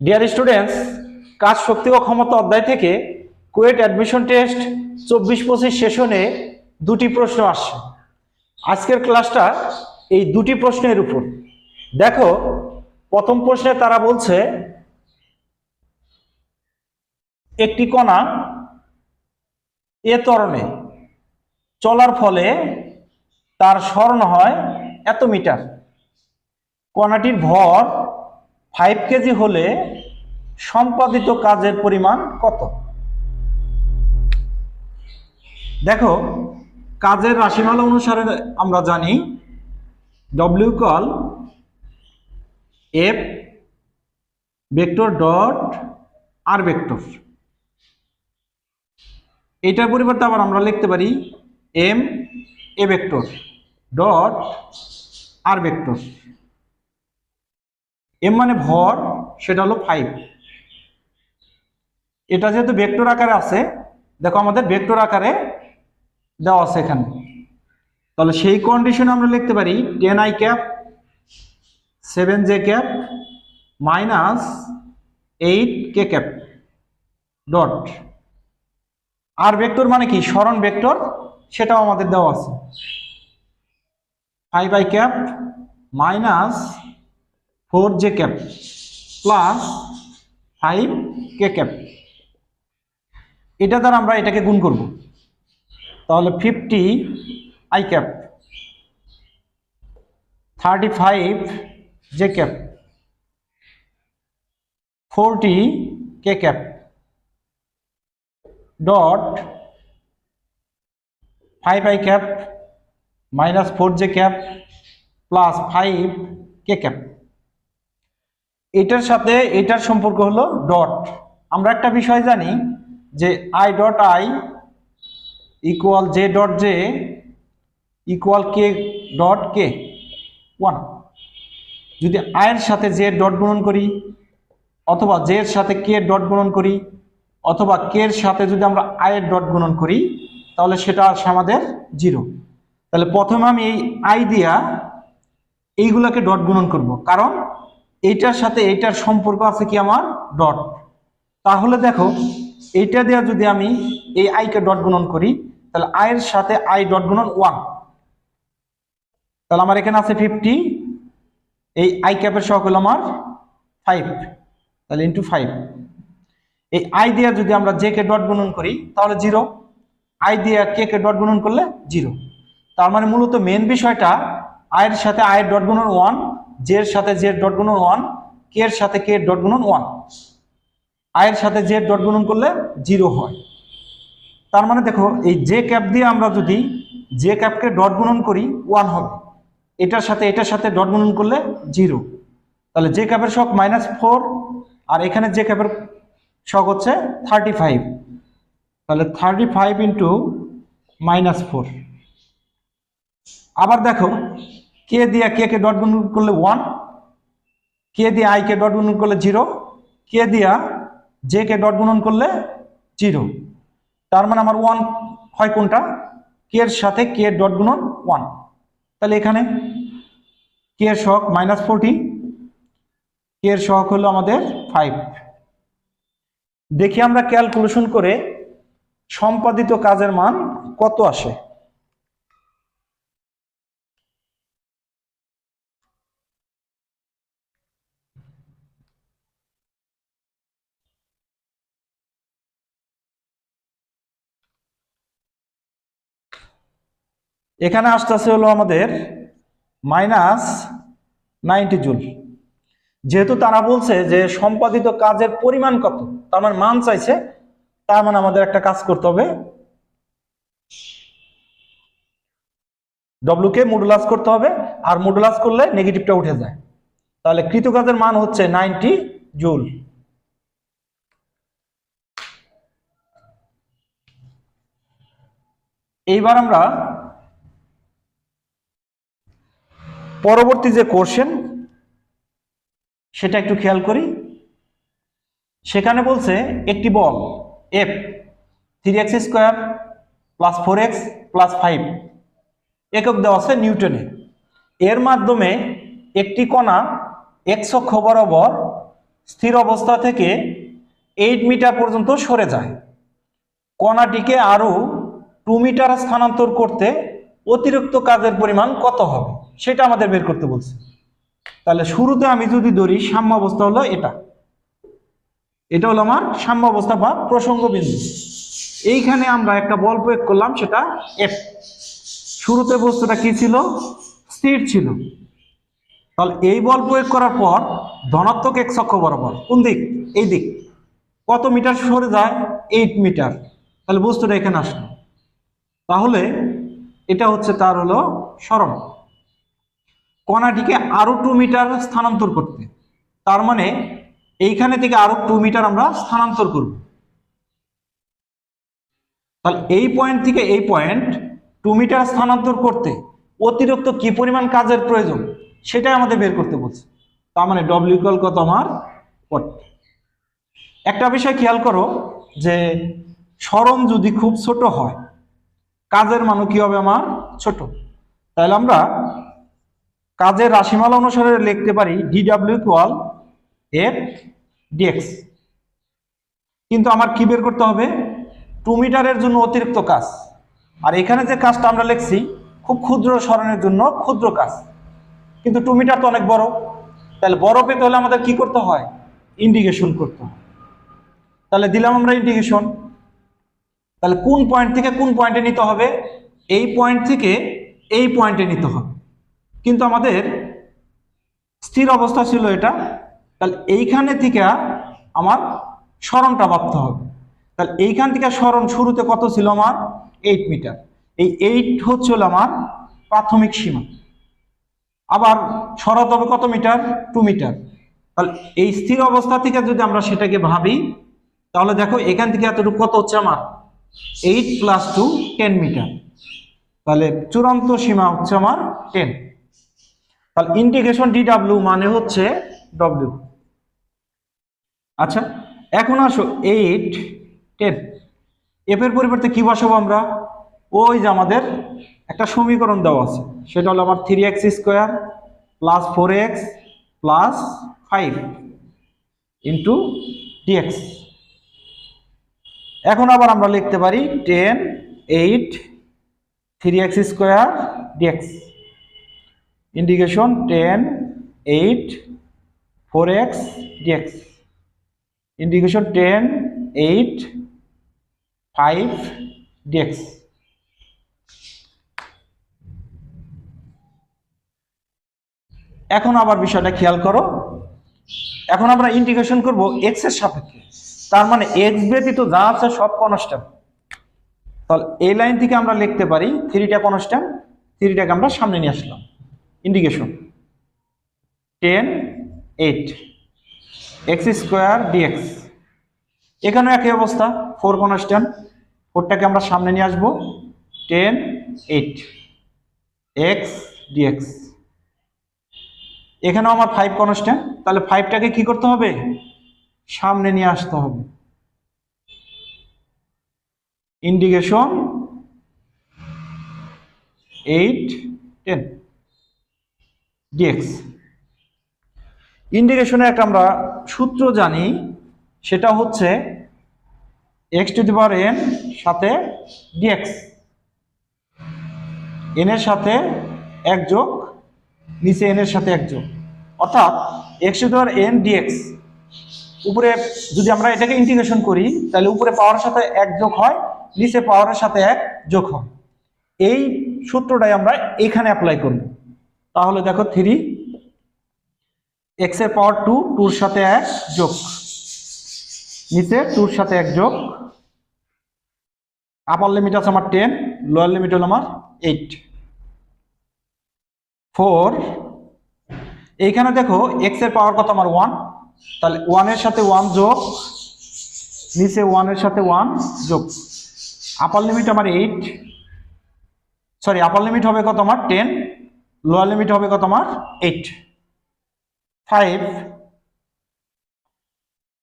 Dear students কাজ শক্তি ও ক্ষমতা অধ্যায় থেকে কুয়েট অ্যাডমিশন টেস্ট চব্বিশ পঁচিশ সেশনে দুটি প্রশ্ন আসছে। আজকের ক্লাসটা এই দুটি প্রশ্নের উপর। দেখো, প্রথম প্রশ্নে তারা বলছে, একটি কণা এ তরণে চলার ফলে তার স্মরণ হয় এত মিটার। কণাটির ভর ফাইভ কেজি হলে সম্পাদিত কাজের পরিমাণ কত? দেখো, কাজের রাশিমালা অনুসারে আমরা জানি W call F vector dot R vector এটার পরিবর্তে আবার আমরা লিখতে পারি M A vector dot R vector M মানে ভর, সেটা হলো ফাইভ এটা যেহেতু ভেক্টর আকারে আছে, দেখো আমাদের ভেক্টর আকারে দেওয়া আছে এখানে। তাহলে সেই কন্ডিশনে আমরা লিখতে পারি ten I cap seven J cap minus eight K cap dot R vector মানে কি? স্মরণ ভেক্টর সেটাও আমাদের দেওয়া আছে। Five I cap minus four J cap plus five K cap. এটা দ্বারা আমরা এটাকে গুণ করব। তাহলে fifty I cap. Thirty five J cap. Forty K cap. Dot five I cap minus four J cap plus five K cap. এটার সাথে এটার সম্পর্ক হলো ডট। আমরা একটা বিষয় জানি যে I dot I equal J dot J equal K dot K one যদি আয়ের সাথে জে ডট গুণন করি, অথবা জে এর সাথে কে ডট গুণন করি, অথবা কে এর সাথে যদি আমরা আয়ের ডট গুণন করি, তাহলে সেটা আসে আমাদের জিরো তাহলে প্রথমে আমি এই আই দিয়া এইগুলাকে ডট গুণন করব। কারণ এইটার সাথে এইটার সম্পর্ক আছে কি আমার? ডট তাহলে দেখো, এইটা দেওয়া যদি আমি এই আইকে ডট গুণন করি, তাহলে আয়ের সাথে আই ডট গুণন ওয়ান তাহলে আমার এখানে আছে ফিফটি এই আই ক্যাপের হলো আমার ফাইভ তাহলে ইন্টু ফাইভ এই আই দিয়ে যদি আমরা জে কে ডট গুণন করি, তাহলে জিরো আই দিয়ে কে কে ডট গুণন করলে জিরো তার মানে মূলত মেন বিষয়টা আয়ের সাথে আয়ের ডট গুণন ওয়ান জের সাথে জের ডট গুণন ওয়ান কে এর সাথে কে ডট গুণন ওয়ান আয়ের সাথে জের ডট গুণন করলে জিরো হয়। তার মানে দেখো, এই জে ক্যাপ দিয়ে আমরা যদি জে ক্যাপকে ডট গুণন করি ওয়ান হবে। এটার সাথে এটার সাথে ডট গুণন করলে জিরো তাহলে জে ক্যাপের শখ মাইনাস ফোর আর এখানে জে ক্যাপের শখ হচ্ছে থার্টি ফাইভ তাহলে thirty five into minus four আবার দেখো কে দিয়ে কে কে ডট গুণন করলে ওয়ান কে দিয়ে আই কে ডট গুণন করলে জিরো কে দিয়া জে কে ডট গুণন করলে জিরো তার মানে আমার ওয়ান হয় কোনটা? কে এর সাথে কে এর ডট গুণন ওয়ান তাহলে এখানে কে এর শখ মাইনাস ফোরটি কে এর শখ হলো আমাদের ফাইভ দেখি আমরা ক্যালকুলেশন করে সম্পাদিত কাজের মান কত আসে? এখানে আসতেছে হলো আমাদের মাইনাস নাইনটি জুল। যেহেতু তারা বলছে যে সম্পাদিত কাজের পরিমাণ কত, তার মানে মান চাইছে, তার মানে আমাদের একটা কাজ করতে হবে। ডব্লু কে মডুলাস করতে হবে, আর মডুলাস করলে নেগেটিভটা উঠে যায়। তাহলে কৃত কাজের মান হচ্ছে নাইনটি জুল। এইবার আমরা পরবর্তী যে কোশ্চেন সেটা একটু খেয়াল করি। সেখানে বলছে, একটি বল F three X square plus four X plus five একক দেওয়া আছে নিউটনে। এর মাধ্যমে একটি কণা এক্স অক্ষ বরাবর স্থির অবস্থা থেকে এইট মিটার পর্যন্ত সরে যায়। কণাটিকে আরও টু মিটার স্থানান্তর করতে অতিরিক্ত কাজের পরিমাণ কত হবে? সেটা আমাদের বের করতে বলছে। তাহলে শুরুতে আমি যদি ধরি, সাম্য অবস্থা হলো এটা। এটা হলো আমার সাম্য অবস্থা বা প্রসঙ্গ বিন্দু। এইখানে আমরা একটা বল প্রয়োগ করলাম, সেটা এফ শুরুতে বস্তুটা কি ছিল? স্থির ছিল। তাহলে এই বল প্রয়োগ করার পর ধনাত্মক এক অক্ষ বরাবর, কোন দিক? এই দিক। কত মিটার সরে যায়? Eight metre. তাহলে বস্তুটা এখানে আসলো। তাহলে এটা হচ্ছে তার হলো সরণ। কণাটিকে আরও টু মিটার স্থানান্তর করতে। তার মানে এইখানে থেকে আরও টু মিটার আমরা স্থানান্তর করব। তাহলে এই পয়েন্ট থেকে এই পয়েন্ট টু মিটার স্থানান্তর করতে অতিরিক্ত কি পরিমাণ কাজের প্রয়োজন সেটাই আমাদের বের করতে বলছে। তার মানে ডব্লিউ ইকুয়াল কত আমার? একটা বিষয় খেয়াল করো যে সরণ যদি খুব ছোট হয়, কাজের মানও কি হবে আমার? ছোট। তাহলে আমরা কাজের রাশিমালা অনুসারে লিখতে পারি ডিডাব্লিউ ইকুয়াল এফ ডিএক্স কিন্তু আমার কি বের করতে হবে? টু মিটারের জন্য অতিরিক্ত কাজ। আর এখানে যে কাজটা আমরা লিখছি, খুব ক্ষুদ্র সরণের জন্য ক্ষুদ্র কাজ। কিন্তু টু মিটার তো অনেক বড়। তাহলে বড় পেতে হলে আমাদের কি করতে হয়? ইন্ডিকেশন করতে হয়। তাহলে দিলাম আমরা ইন্ডিকেশন তাহলে কোন পয়েন্ট থেকে কোন পয়েন্টে নিতে হবে? এই পয়েন্ট থেকে এই পয়েন্টে নিতে হবে। কিন্তু আমাদের স্থির অবস্থা ছিল এটা। তাহলে এইখানে থেকে আমার স্মরণটা ভাবতে হবে। তাহলে এইখান থেকে স্মরণ শুরুতে কত ছিল আমার? এইট মিটার এই এইট হচ্ছিল আমার প্রাথমিক সীমা। আবার সরাতে হবে কত মিটার টু মিটার তাহলে এই স্থির অবস্থা থেকে যদি আমরা সেটাকে ভাবি, তাহলে দেখো এখান থেকে এতটুকু কত হচ্ছে আমার? Eight plus two ten metre তাহলে চূড়ান্ত সীমা হচ্ছে আমার টেন তাহলে ইন্টিগ্রেশন ডি ডাব্লিউ মানে হচ্ছে ডব্লিউ আচ্ছা এখন আসো এইট টেন এফ এর পরিবর্তে কি বসাবো আমরা? ওই যে আমাদের একটা সমীকরণ দেওয়া আছে। সেটা হলো আমার three X square plus four X plus five into DX এখন আবার আমরা লিখতে পারি ten eight three X square DX indication ten eight four X DX indication ten eight five DX এখন আবার বিষয়টা খেয়াল করো। এখন আমরা ইন্টিগ্রেশন করব এক্সের সাপেক্ষে। তার মানে এক্স ব্যতীত যা আছে সব কনস্ট্যান্ট তাহলে এই লাইন থেকে আমরা লিখতে পারি থ্রিটা কনস্ট্যান্ট থ্রিটাকে আমরা সামনে নিয়ে আসলাম। Indication ten eight X square DX এখানেও একই অবস্থা ফোর কনস্ট্যান্ট ফোরটাকে আমরা সামনে নিয়ে আসব। টেন এইট এক্স ডিএক্স এখানেও আমার ফাইভ কনস্ট্যান্ট তাহলে ফাইভটাকে কি করতে হবে? সামনে নিয়ে আসতে হবে। ইন্ডিকেশন এইট টেন ডিএক্স ইন্ডিকেশনের একটা আমরা সূত্র জানি, সেটা হচ্ছে X to the power N সাথে ডিএক্স এন এর সাথে এক যোগ, নিচে এন এর সাথে এক যোগ। অর্থাৎ X to the power N DX উপরে যদি আমরা এটাকে ইন্টিগ্রেশন করি, তাহলে উপরে পাওয়ারের সাথে এক যোগ হয়, নিচে পাওয়ারের সাথে এক যোগ হয়। এই সূত্রটাই আমরা এখানে অ্যাপ্লাই করব। তাহলে দেখো থ্রি এক্সের পাওয়ার টু, টুর সাথে এক যোগ। নিচে টুর সাথে এক যোগ। আপার লিমিট আছে আমার টেন লোয়ার লিমিট হল আমার এইট ফোর এইখানে দেখো এক্সের পাওয়ার কত আমার ওয়ান তাহলে ওয়ানের সাথে ওয়ান যোগ, নিচে ওয়ানের সাথে ওয়ান যোগ। আপার লিমিট আমার এইট সরি আপার লিমিট হবে কত আমার টেন লোয়ার লিমিট হবে কত আমার? এইট ফাইভ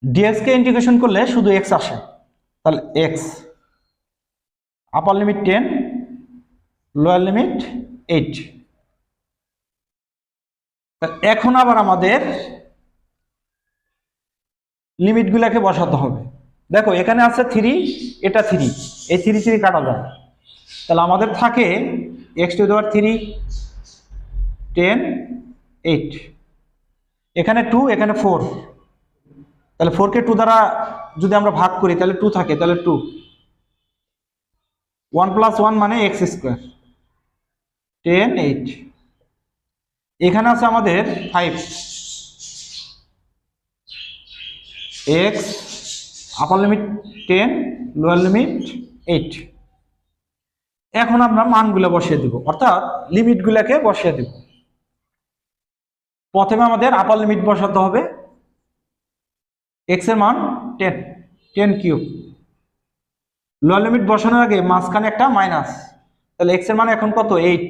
ডিএক্স কে ইন্টিগ্রেশন করলে শুধু এক্স আসে। তাহলে X upper limit ten lower limit eight এখন আবার আমাদের লিমিটগুলোকে বসাতে হবে। দেখো, এখানে আছে থ্রি এটা থ্রি এই থ্রি থ্রি কাটা যায়। তাহলে আমাদের থাকে এক্স টু দেওয়ার থ্রি টেন এইট এখানে টু এখানে ফোর তাহলে ফোরকে টু দ্বারা যদি আমরা ভাগ করি, তাহলে টু থাকে, তাহলে টু ওয়ান প্লাস ওয়ান মানে এক্স স্কোয়ার টেন এইট এখানে আছে আমাদের five X upper limit ten lower limit eight এখন আমরা মানগুলো বসিয়ে দেব, অর্থাৎ লিমিটগুলোকে বসিয়ে দেব। প্রথমে আমাদের আপার লিমিট বসাতে হবে। এক্সের মান ten ten cube lower limit বসানোর আগে মাঝখানে একটা মাইনাস তাহলে এক্সের মান এখন কত? এইট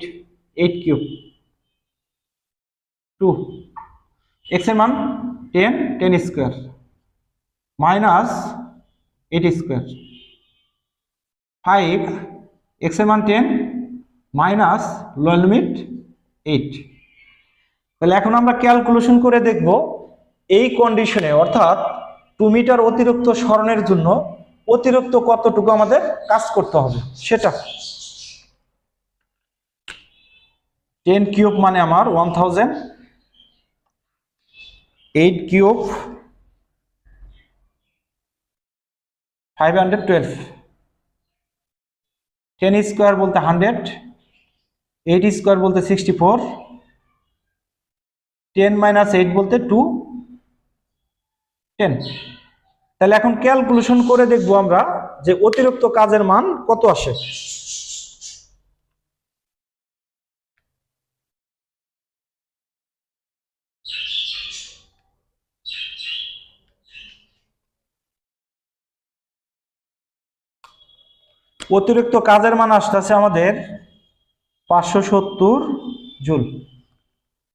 এইট কিউব টু এক্সের মান ten ten square minus eight square five এক্সের মান ten minus lower limit eight তাহলে এখন আমরা ক্যালকুলেশন করে দেখব এই কন্ডিশনে অর্থাৎ টু মিটার অতিরিক্ত স্মরণের জন্য অতিরিক্ত কতটুকু আমাদের কাজ করতে হবে, সেটা। টেন কিউব মানে আমার one thousand eight cube five hundred twelve ten square বলতে হান্ড্রেড এইট স্কোয়ার বলতে sixty four ten minus eight বলতে টু, টেন। তাহলে এখন ক্যালকুলেশন করে দেখব আমরা যে অতিরিক্ত কাজের মান কত আসে। অতিরিক্ত কাজের মান আসতেছে আমাদের পাঁচশো সত্তর জুল।